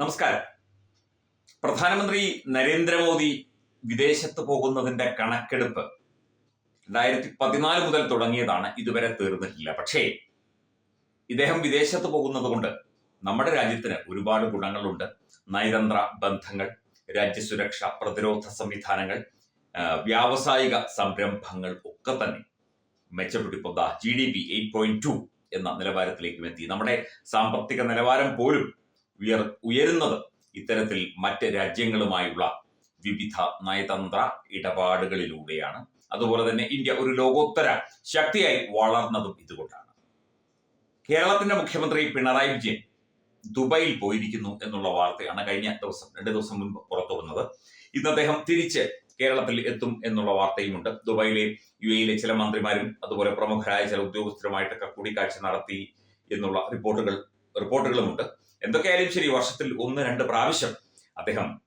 നമസ്കാരം. പ്രധാനമന്ത്രി നരേന്ദ്രമോദി വിദേശത്ത് പോകുന്നതിന്റെ കണക്കെടുപ്പ് രണ്ടായിരത്തി പതിനാല് മുതൽ തുടങ്ങിയതാണ് ഇതുവരെ തീർന്നിട്ടില്ല. പക്ഷേ ഇദ്ദേഹം വിദേശത്ത് പോകുന്നത് കൊണ്ട് നമ്മുടെ രാജ്യത്തിന് ഒരുപാട് ഗുണങ്ങളുണ്ട്. നയതന്ത്ര ബന്ധങ്ങൾ രാജ്യസുരക്ഷ പ്രതിരോധ സംവിധാനങ്ങൾ വ്യാവസായിക സംരംഭങ്ങൾ ഒക്കെ തന്നെ മെച്ചപ്പെട്ടിപ്പോൾ G D P eight point two എന്ന നിലവാരത്തിലേക്കും എത്തി. നമ്മുടെ സാമ്പത്തിക നിലവാരം പോലും ഉയർ ഉയരുന്നത്. ഇത്തരത്തിൽ മറ്റ് രാജ്യങ്ങളുമായുള്ള വിവിധ നയതന്ത്ര ഇടപാടുകളിലൂടെയാണ്. അതുപോലെ തന്നെ ഇന്ത്യ ഒരു ലോകോത്തര ശക്തിയായി വളർന്നതും ഇതുകൊണ്ടാണ്. കേരളത്തിന്റെ മുഖ്യമന്ത്രി പിണറായി വിജയൻ ദുബായിൽ പോയിരിക്കുന്നു എന്നുള്ള വാർത്തയാണ് കഴിഞ്ഞ ദിവസം രണ്ട് ദിവസം മുൻപ് പുറത്തു വന്നത്. ഇന്ന് അദ്ദേഹം തിരിച്ച് കേരളത്തിൽ എത്തും എന്നുള്ള വാർത്തയുമുണ്ട്. ദുബായിലെ യു എയിലെ ചില മന്ത്രിമാരും അതുപോലെ പ്രമുഖരായ ചില ഉദ്യോഗസ്ഥരുമായിട്ടൊക്കെ കൂടിക്കാഴ്ച നടത്തി എന്നുള്ള റിപ്പോർട്ടുകൾ റിപ്പോർട്ടുകളുമുണ്ട്. എന്തൊക്കെയായാലും ശരി വർഷത്തിൽ ഒന്ന് രണ്ട് പ്രാവശ്യം അദ്ദേഹം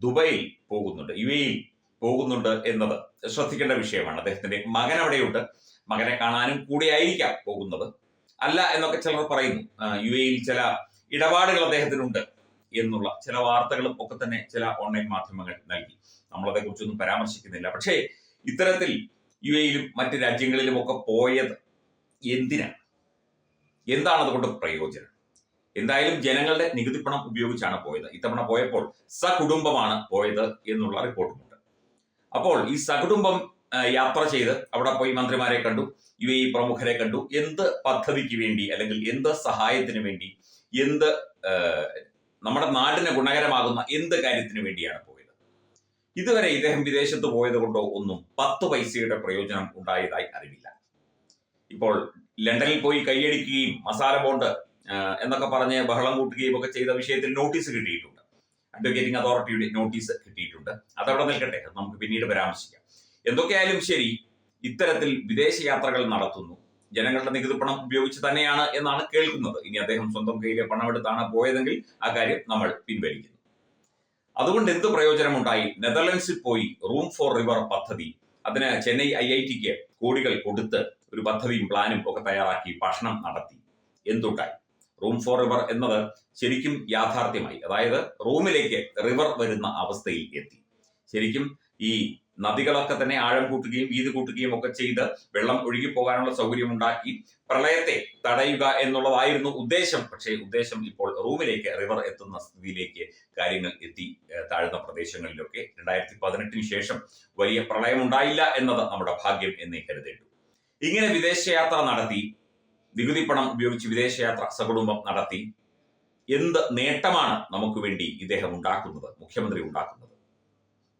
ദുബൈയിൽ പോകുന്നുണ്ട് യു എയിൽ പോകുന്നുണ്ട് എന്നത് ശ്രദ്ധിക്കേണ്ട വിഷയമാണ്. അദ്ദേഹത്തിന്റെ മകൻ അവിടെയുണ്ട്. മകനെ കാണാനും കൂടിയായിരിക്കാം പോകുന്നത്. അല്ല എന്നൊക്കെ ചിലർ പറയുന്നു. യു എയിൽ ചില ഇടപാടുകൾ അദ്ദേഹത്തിനുണ്ട് എന്നുള്ള ചില വാർത്തകളും ഒക്കെ തന്നെ ചില ഓൺലൈൻ മാധ്യമങ്ങൾ നൽകി. നമ്മളതേ കുറിച്ചൊന്നും പരാമർശിക്കുന്നില്ല. പക്ഷേ ഇത്തരത്തിൽ യു എയിലും മറ്റ് രാജ്യങ്ങളിലും ഒക്കെ പോയത് എന്തിനാണ്? എന്താണ് അതുകൊണ്ട് പ്രയോജനം? എന്തായാലും ജനങ്ങളുടെ നികുതി പണം ഉപയോഗിച്ചാണ് പോയത്. ഇത്തവണ പോയപ്പോൾ സകുടുംബമാണ് പോയത് എന്നുള്ള റിപ്പോർട്ടുമുണ്ട്. അപ്പോൾ ഈ സകുടുംബം യാത്ര ചെയ്ത് അവിടെ പോയി മന്ത്രിമാരെ കണ്ടു യു എ പ്രമുഖരെ കണ്ടു. എന്ത് പദ്ധതിക്ക് വേണ്ടി അല്ലെങ്കിൽ എന്ത് സഹായത്തിന് വേണ്ടി എന്ത് നമ്മുടെ നാടിന് ഗുണകരമാകുന്ന എന്ത് കാര്യത്തിന് വേണ്ടിയാണ് പോയത്. ഇതുവരെ ഇദ്ദേഹം വിദേശത്ത് പോയത് കൊണ്ടോ ഒന്നും പത്ത് പൈസയുടെ പ്രയോജനം ഉണ്ടായതായി അറിവില്ല. ഇപ്പോൾ ലണ്ടനിൽ പോയി കൈയടിക്കുകയും മസാല ബോണ്ട് എന്നൊക്കെ പറഞ്ഞ് ബഹളം കൂട്ടുകയും ഒക്കെ ചെയ്ത വിഷയത്തിൽ നോട്ടീസ് കിട്ടിയിട്ടുണ്ട്. അഡ്വക്കേറ്റിംഗ് അതോറിറ്റിയുടെ നോട്ടീസ് കിട്ടിയിട്ടുണ്ട്. അതവിടെ നിൽക്കട്ടെ നമുക്ക് പിന്നീട് പരാമർശിക്കാം. എന്തൊക്കെയായാലും ശരി ഇത്തരത്തിൽ വിദേശ യാത്രകൾ നടത്തുന്നു. ജനങ്ങളുടെ നികുതി പണം ഉപയോഗിച്ച് തന്നെയാണ് എന്നാണ് കേൾക്കുന്നത്. ഇനി അദ്ദേഹം സ്വന്തം കയ്യിലെ പണമെടുത്താണ് പോയതെങ്കിൽ ആ കാര്യം നമ്മൾ പിൻവലിക്കുന്നു. അതുകൊണ്ട് എന്ത് പ്രയോജനമുണ്ടായി? നെതർലൻഡ്സിൽ പോയി റൂം ഫോർ റിവർ പദ്ധതി. അതിന് ചെന്നൈ ഐ ഐ ടിക്ക് കോടികൾ കൊടുത്ത് ഒരു പദ്ധതിയും പ്ലാനും ഒക്കെ തയ്യാറാക്കി ഭക്ഷണം നടത്തി. എന്തുണ്ടായി? റൂം ഫോർ റിവർ എന്നത് ശരിക്കും യാഥാർത്ഥ്യമായി അതായത് റൂമിലേക്ക് റിവർ വരുന്ന അവസ്ഥയിൽ എത്തി. ശരിക്കും ഈ നദികളൊക്കെ തന്നെ ആഴം കൂട്ടുകയും വീതി കൂട്ടുകയും ഒക്കെ ചെയ്ത് വെള്ളം ഒഴുകി പോകാനുള്ള സൗകര്യം ഉണ്ടാക്കി പ്രളയത്തെ തടയുക എന്നുള്ളതായിരുന്നു ഉദ്ദേശം. പക്ഷേ ഉദ്ദേശം ഇപ്പോൾ റൂമിലേക്ക് റിവർ എത്തുന്ന സ്ഥിതിയിലേക്ക് കാര്യങ്ങൾ എത്തി താഴ്ന്ന പ്രദേശങ്ങളിലൊക്കെ. രണ്ടായിരത്തി പതിനെട്ടിന് ശേഷം വലിയ പ്രളയം ഉണ്ടായില്ല എന്നത് നമ്മുടെ ഭാഗ്യം എന്നേ കരുതേണ്ടു. ഇങ്ങനെ വിദേശയാത്ര നടത്തി നികുതി പണം ഉപയോഗിച്ച് വിദേശയാത്ര സകുടുംബം നടത്തി. എന്ത് നേട്ടമാണ് നമുക്ക് വേണ്ടി ഇദ്ദേഹം ഉണ്ടാക്കുന്നത് മുഖ്യമന്ത്രി ഉണ്ടാക്കുന്നത്?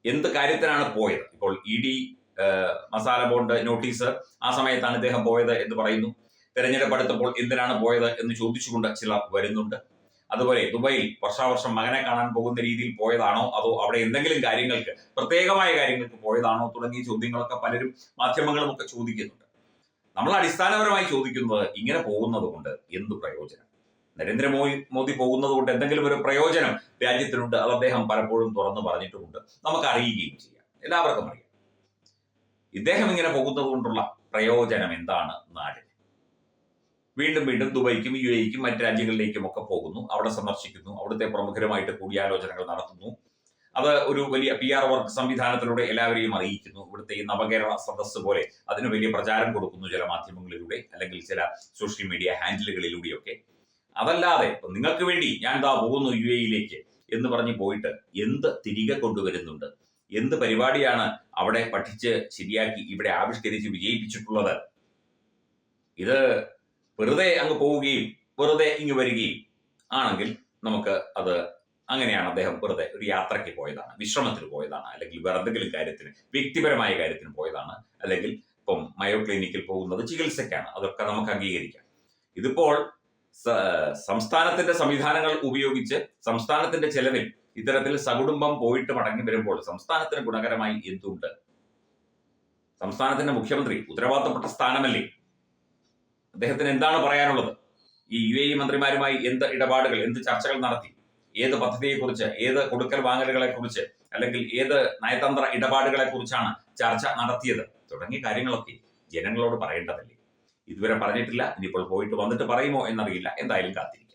എന്ത് കാര്യത്തിനാണ് പോയത്? ഇപ്പോൾ E D masala bond notice ആ സമയത്താണ് ഇദ്ദേഹം പോയത് എന്ന് പറയുന്നു. തെരഞ്ഞെടുപ്പ് അടുത്തപ്പോൾ എന്തിനാണ് പോയത് എന്ന് ചോദിച്ചുകൊണ്ട് ചിലർ വരുന്നുണ്ട്. അതുപോലെ ദുബായിൽ വർഷാവർഷം മകനെ കാണാൻ പോകുന്ന രീതിയിൽ പോയതാണോ? അതോ അവിടെ എന്തെങ്കിലും കാര്യങ്ങൾക്ക് പ്രത്യേകമായ കാര്യങ്ങൾക്ക് പോയതാണോ? തുടങ്ങിയ ചോദ്യങ്ങളൊക്കെ പലരും മാധ്യമങ്ങളും ഒക്കെ ചോദിക്കുന്നുണ്ട്. നമ്മൾ അടിസ്ഥാനപരമായി ചോദിക്കുന്നത് ഇങ്ങനെ പോകുന്നത് കൊണ്ട് എന്ത് പ്രയോജനം? നരേന്ദ്രമോദി മോദി പോകുന്നത് കൊണ്ട് എന്തെങ്കിലും ഒരു പ്രയോജനം രാജ്യത്തിനുണ്ട് അത് അദ്ദേഹം പലപ്പോഴും തുറന്നു പറഞ്ഞിട്ടുമുണ്ട്. നമുക്ക് അറിയുകയും ചെയ്യാം. എല്ലാവർക്കും അറിയാം. ഇദ്ദേഹം ഇങ്ങനെ പോകുന്നത് കൊണ്ടുള്ള പ്രയോജനം എന്താണ് നാടിന്? വീണ്ടും വീണ്ടും ദുബൈക്കും യു എക്കും മറ്റ് രാജ്യങ്ങളിലേക്കും ഒക്കെ പോകുന്നു. അവിടെ സന്ദർശിക്കുന്നു. അവിടുത്തെ പ്രമുഖരുമായിട്ട് കൂടിയാലോചനകൾ നടത്തുന്നു. അത് ഒരു വലിയ പി ആർ വർക്ക് സംവിധാനത്തിലൂടെ എല്ലാവരെയും അറിയിക്കുന്നു. ഇവിടുത്തെ ഈ നവകേരള സദസ് പോലെ അതിന് വലിയ പ്രചാരം കൊടുക്കുന്നു ചില മാധ്യമങ്ങളിലൂടെ അല്ലെങ്കിൽ ചില സോഷ്യൽ മീഡിയ ഹാൻഡിലുകളിലൂടെയൊക്കെ അതല്ലാതെ നിങ്ങൾക്ക് വേണ്ടി ഞാൻ ദാ പോകുന്നു യു എയിലേക്ക് എന്ന് പറഞ്ഞ് പോയിട്ട് എന്ത് തിരികെ കൊണ്ടുവരുന്നുണ്ട്? എന്ത് പരിപാടിയാണ് അവിടെ പഠിച്ച് ശരിയാക്കി ഇവിടെ ആവിഷ്കരിച്ച് വിജയിപ്പിച്ചിട്ടുള്ളത്? ഇത് വെറുതെ അങ്ങ് പോവുകയും വെറുതെ ഇങ്ങ് വരികയും ആണെങ്കിൽ നമുക്ക് അത് അങ്ങനെയാണ് അദ്ദേഹം വെറുതെ ഒരു യാത്രയ്ക്ക് പോയതാണ് വിശ്രമത്തിന് പോയതാണ് അല്ലെങ്കിൽ വേറെ എന്തെങ്കിലും കാര്യത്തിന് വ്യക്തിപരമായ കാര്യത്തിന് പോയതാണ് അല്ലെങ്കിൽ ഇപ്പം മയോ ക്ലിനിക്കിൽ പോകുന്നത് ചികിത്സയ്ക്കാണ്. അതൊക്കെ നമുക്ക് അംഗീകരിക്കാം. ഇതിപ്പോൾ സംസ്ഥാനത്തിന്റെ സംവിധാനങ്ങൾ ഉപയോഗിച്ച് സംസ്ഥാനത്തിന്റെ ചെലവിൽ ഇത്തരത്തിൽ സകുടുംബം പോയിട്ട് മടങ്ങി വരുമ്പോൾ സംസ്ഥാനത്തിന് ഗുണകരമായി എന്തുണ്ട്? സംസ്ഥാനത്തിന്റെ മുഖ്യമന്ത്രി ഉത്തരവാദിത്തപ്പെട്ട സ്ഥാനമല്ലേ? അദ്ദേഹത്തിന് എന്താണ് പറയാനുള്ളത്? ഈ യു എ ഇ മന്ത്രിമാരുമായി എന്ത് ഇടപാടുകൾ എന്ത് ചർച്ചകൾ നടത്തി? ഏത് പദ്ധതിയെക്കുറിച്ച് ഏത് കൊടുക്കൽ വാങ്ങലുകളെ കുറിച്ച് അല്ലെങ്കിൽ ഏത് നയതന്ത്ര ഇടപാടുകളെ കുറിച്ചാണ് ചർച്ച നടത്തിയത്. തുടങ്ങിയ കാര്യങ്ങളൊക്കെ ജനങ്ങളോട് പറയേണ്ടതല്ലേ. ഇതുവരെ പറഞ്ഞിട്ടില്ല. ഇനിയിപ്പോൾ പോയിട്ട് വന്നിട്ട് പറയുമോ എന്നറിയില്ല. എന്തായാലും കാത്തിരിക്കും.